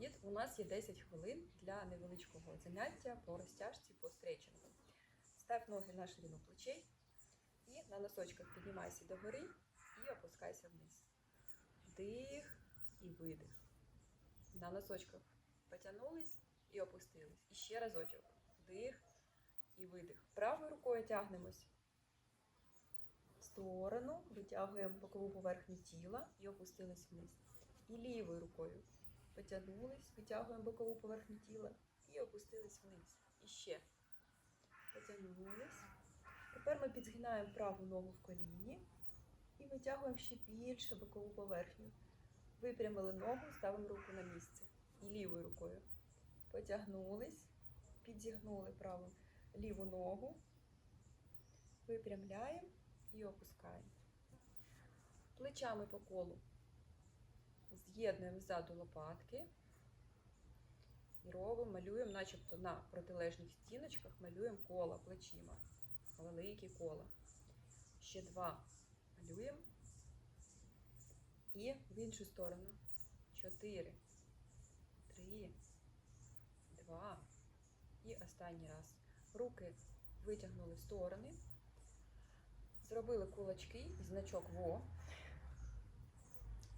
Привіт! У нас є 10 хвилин для невеличкого заняття по розтяжці по стрейчингу. Став ноги на ширину плечей і на носочках піднімайся догори і опускайся вниз. Вдих і видих. На носочках потягнулись і опустились. І ще разочок. Вдих і видих. Правою рукою тягнемось в сторону, витягуємо бокову поверхню тіла і опустились вниз. І лівою рукою потягнулись, витягуємо бокову поверхню тіла і опустились вниз. І ще. Потягнулись. Тепер ми підзгинаємо праву ногу в коліні і витягуємо ще більше бокову поверхню. Випрямили ногу, ставимо руку на місце. І лівою рукою. Потягнулись, підзігнули праву ліву ногу, випрямляємо і опускаємо. Плечами по колу з'єднуємо ззаду лопатки і робимо, малюємо, начебто на протилежних стіночках малюємо кола плечима. Великі кола. Ще два малюємо. І в іншу сторону. Чотири, три, два. І останній раз. Руки витягнули в сторони. Зробили кулачки, значок ВО.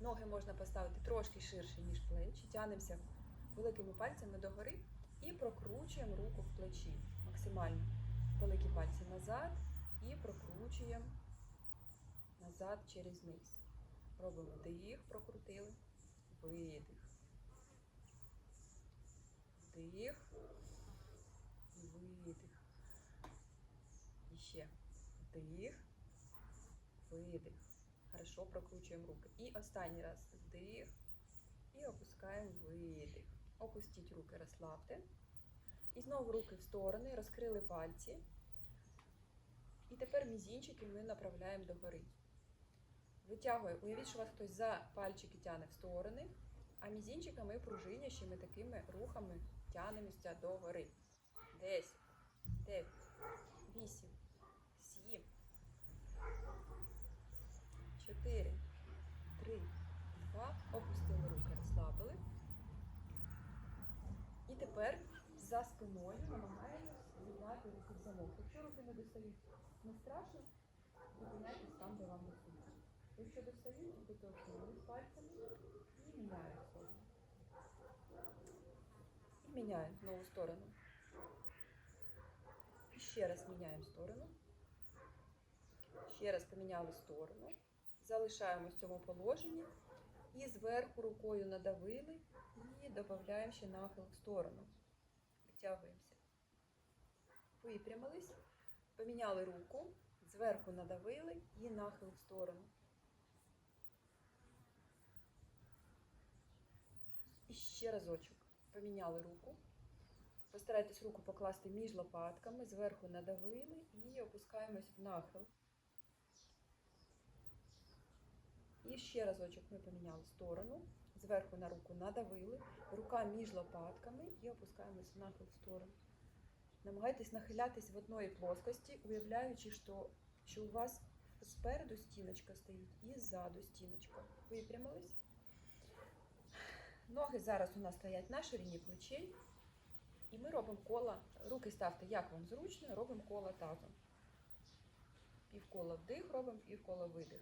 Ноги можна поставити трошки ширше, ніж плечі. Тянемося великими пальцями догори і прокручуємо руку в плечі. Максимально великі пальці назад і прокручуємо назад через низ. Робимо вдих, прокрутили, видих. Вдих видих. І ще вдих, видих. Хорошо прокручуємо руки. І останній раз вдих. І опускаємо видих. Опустіть руки, розслабте. І знову руки в сторони, розкрили пальці. І тепер мізінчики ми направляємо догори. Витягуємо. Уявіть, що вас хтось за пальчики тягне в сторони, а мізінчиками пружинящими такими рухами тягнемося догори. 10, 9, 8, 4, 3, 2. Опустили руки, розслабили. І тепер за спиною намагаємось з'єднати руки в замок. Якщо руки не достають, не страшно, зупиняйтесь там, де вам достають. Якщо достають, окремо з пальцями і міняємо сторону. І міняємо в нову сторону. І ще раз міняємо сторону. Ще раз поміняли сторону. Залишаємось в цьому положенні. І зверху рукою надавили і додаємо ще нахил в сторону. Витягуємося. Випрямились, поміняли руку, зверху надавили і нахил в сторону. І ще разочок. Поміняли руку. Постарайтесь руку покласти між лопатками, зверху надавили і опускаємось в нахил. І ще разочок ми поміняли сторону. Зверху на руку надавили, рука між лопатками і опускаємось нахил в сторону. Намагайтесь нахилятись в одної плоскості, уявляючи, що, що у вас спереду стіночка стоїть і ззаду стіночка. Випрямились. Ноги зараз у нас стоять на ширині плечей. І ми робимо коло, руки ставте, як вам зручно, робимо коло тазом. Півкола вдих робимо, півкола видих.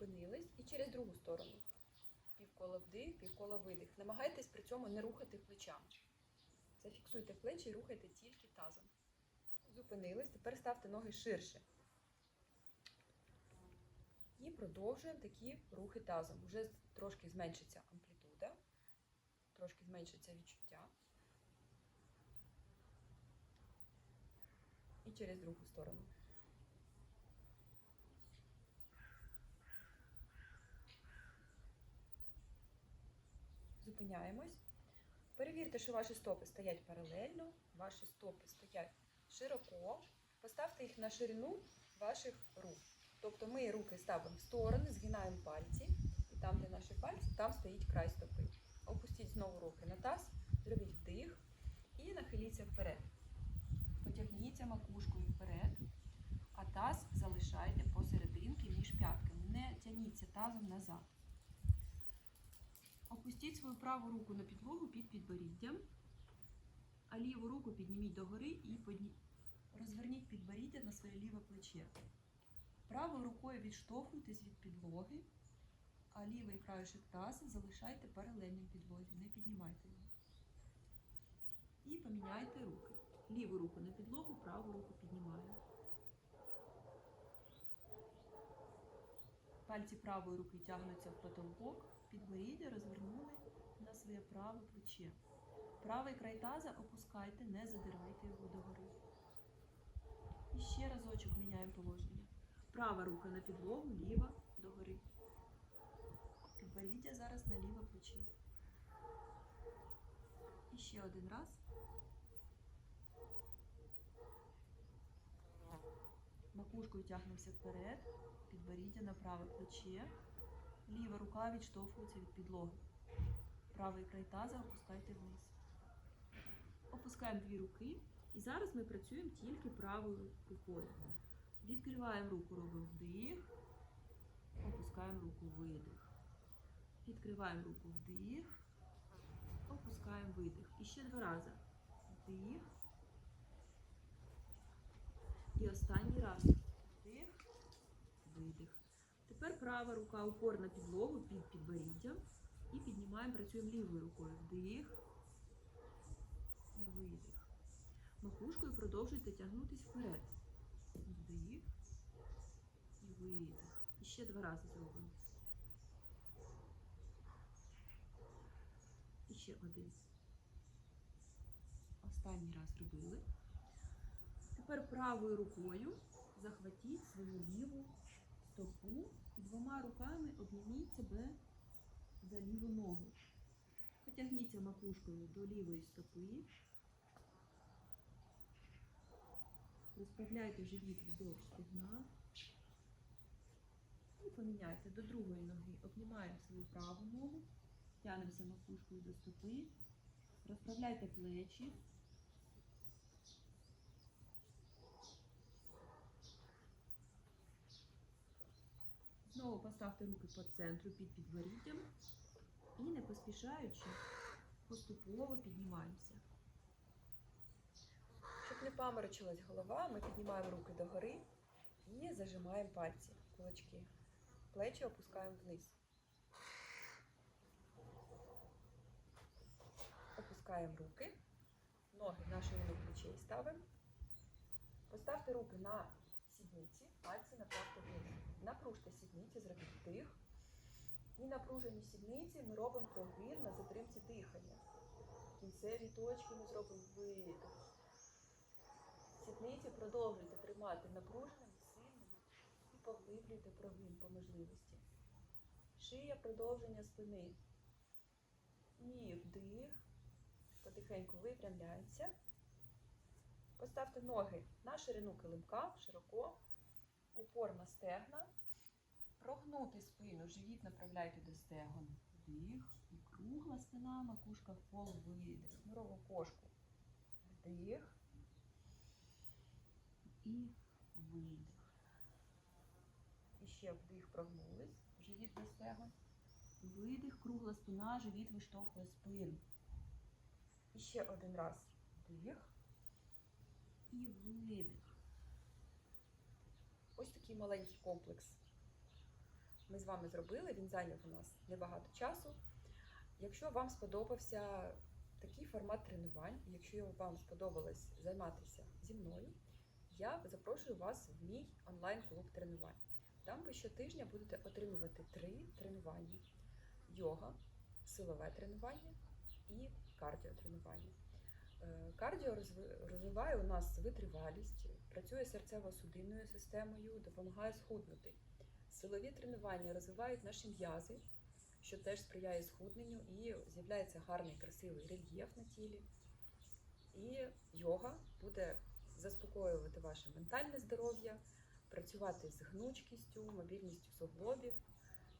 Зупинились і через другу сторону. Півкола вдих, півкола видих. Намагайтесь при цьому не рухати плечами. Зафіксуйте плечі і рухайте тільки тазом. Зупинились, тепер ставте ноги ширше. І продовжуємо такі рухи тазом. Уже трошки зменшиться амплітуда, трошки зменшиться відчуття. І через другу сторону. Зупиняємось. Перевірте, що ваші стопи стоять паралельно, ваші стопи стоять широко. Поставте їх на ширину ваших рук. Тобто ми руки ставимо в сторони, згинаємо пальці, і там, де наші пальці, там стоїть край стопи. Опустіть знову руки на таз, зробіть вдих і нахиліться вперед. Потягніться макушкою вперед, а таз залишайте посерединки між п'ятками. Не тягніться тазом назад. Опустіть свою праву руку на підлогу під підборіддям, а ліву руку підніміть догори і подні... розверніть підборіддя на своє ліве плече. Правою рукою відштовхуйтесь від підлоги, а лівий краєшок таза залишайте паралельним підлозі, не піднімайте його. І поміняйте руки. Ліву руку на підлогу, праву руку піднімаємо. Пальці правої руки тягнуться в потолок, підборіддя розвернули на своє праве плече. Правий край таза опускайте, не задирайте його догори. І ще разочок міняємо положення. Права рука на підлогу, ліва догори. Підборіддя зараз на ліве плече. І ще один раз. Макушкою тягнемося вперед, підборіддя на праве плече. Ліва рука відштовхується від підлоги. Правий край таза опускайте вниз. Опускаємо дві руки. І зараз ми працюємо тільки правою рукою. Відкриваємо руку, робимо вдих. Опускаємо руку видих. Відкриваємо руку вдих. Опускаємо видих. І ще два рази. Вдих. І останній раз. Видих. Тепер права рука упор на підлогу під підборіддям. І піднімаємо, працюємо лівою рукою. Вдих і видих. Макушкою продовжуйте тягнутися вперед. Вдих і видих. І ще два рази зробимо. І ще один. Останній раз зробили. Тепер правою рукою захватіть свою ліву стопу і двома руками обніміть себе за ліву ногу. Потягніться макушкою до лівої стопи. Розправляйте живіт вздовж стегна. І поміняйте до другої ноги. Обнімаємо свою праву ногу, тянемося макушкою до стопи. Розправляйте плечі. Знову поставте руки по центру під підборіддям і не поспішаючи поступово піднімаємося. Щоб не паморочилась голова, ми піднімаємо руки догори і зажимаємо пальці, кулачки. Плечі опускаємо вниз. Опускаємо руки, ноги на ширину плечей ставимо. Поставте руки на сідниці, пальці направте вниз. Сідниці, зробіть вдих. І напружені сідниці ми робимо прогин на затримці дихання. Кінцеві точки ми зробимо видих. Сідниці продовжуйте тримати напруженими, сильними і поглиблюйте прогин по можливості. Шия продовження спини. І вдих. Потихеньку випрямляється. Поставте ноги на ширину килимка, широко, упор на стегна. Прогнути спину, живіт направляйте до стегон. Вдих. І кругла спина, макушка в пол, видих. Ми кошку. Вдих. І видих. І ще вдих прогнулись. Живіт до стегон. Видих, кругла спина, живіт виштовхує спину. І ще один раз. Вдих. І видих. Ось такий маленький комплекс ми з вами зробили. Він зайняв у нас небагато часу. Якщо вам сподобався такий формат тренувань, якщо вам сподобалось займатися зі мною, я запрошую вас в мій онлайн-клуб тренувань. Там ви щотижня будете отримувати три тренування: йога, силове тренування і кардіотренування. Е, Кардіо розвиває у нас витривалість, працює серцево-судинною системою, допомагає схуднути. Силові тренування розвивають наші м'язи, що теж сприяє схудненню, і з'являється гарний красивий рельєф на тілі. І йога буде заспокоювати ваше ментальне здоров'я, працювати з гнучкістю, мобільністю суглобів.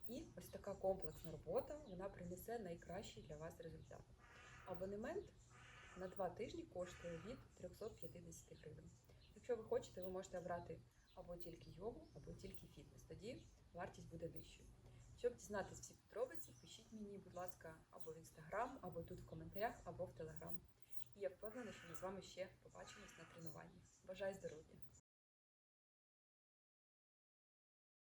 І ось така комплексна робота вона принесе найкращий для вас результат. Абонемент на два тижні коштує від 350 гривень. Якщо ви хочете, ви можете обрати або тільки йогу, або тільки фітнес. Тоді вартість буде вищою. Щоб дізнатися всі подробиці, пишіть мені, будь ласка, або в інстаграм, або тут в коментарях, або в телеграм. І я впевнена, що ми з вами ще побачимось на тренуванні. Бажаю здоров'я!